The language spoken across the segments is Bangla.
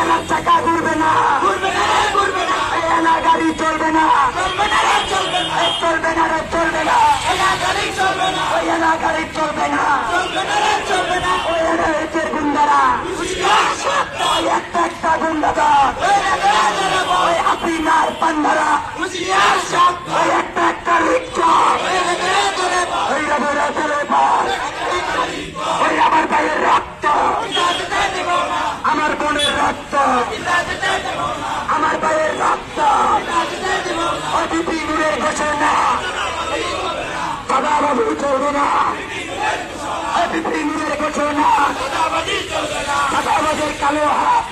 এনার চাকা ঘুরবে না। ঘুরবে না ঘুরবে না। এই এনা গাড়ি চলবে না। চলবে না চলবে না। চলবে না চলবে না। এনা গাড়ি চলবে না। ওই এনা গাড়ি চলবে না। চলবে না চলবে না। ওই এনা এটের গুন্ডারা। হুশিয়ার সাবধান ওই একটা একটা গুন্ডাদার ওই রাতে রাতে রে বল ওই আপিনার পান্ডারা। হুশিয়ার আমার ভাইয়ের রক্ত। অতিথি নূরের ঘোষণা। দাদা চলবে না অতিথি নূরের ঘোষণা। বাবুর কালো হাত।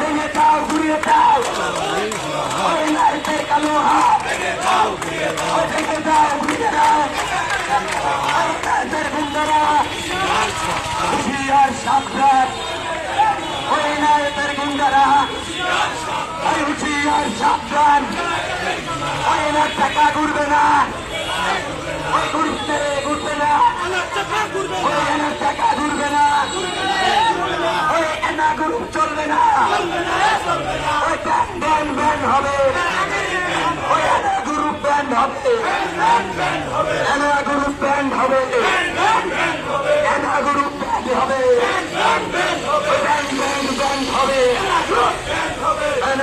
ভেঙে দাও। ঘুরিয়ে দাও। নারীদের কালো হাত হুশিয়ার সাবধান। রুচি আর সাবধান অনেক টাকা ঘুরবে না। ঘুরতে ঘুরবে না। টাকা ঘুরবে না। ওই এনা গ্রুপ চলবে না। ওই ব্যান ব্যান হবে। ওই এনা গ্রুপ ব্যান হবে। এনা গ্রুপ ব্যান হবে। এনা গ্রুপ ব্যান হবে। ব্যান ব্যান ব্যান হবে।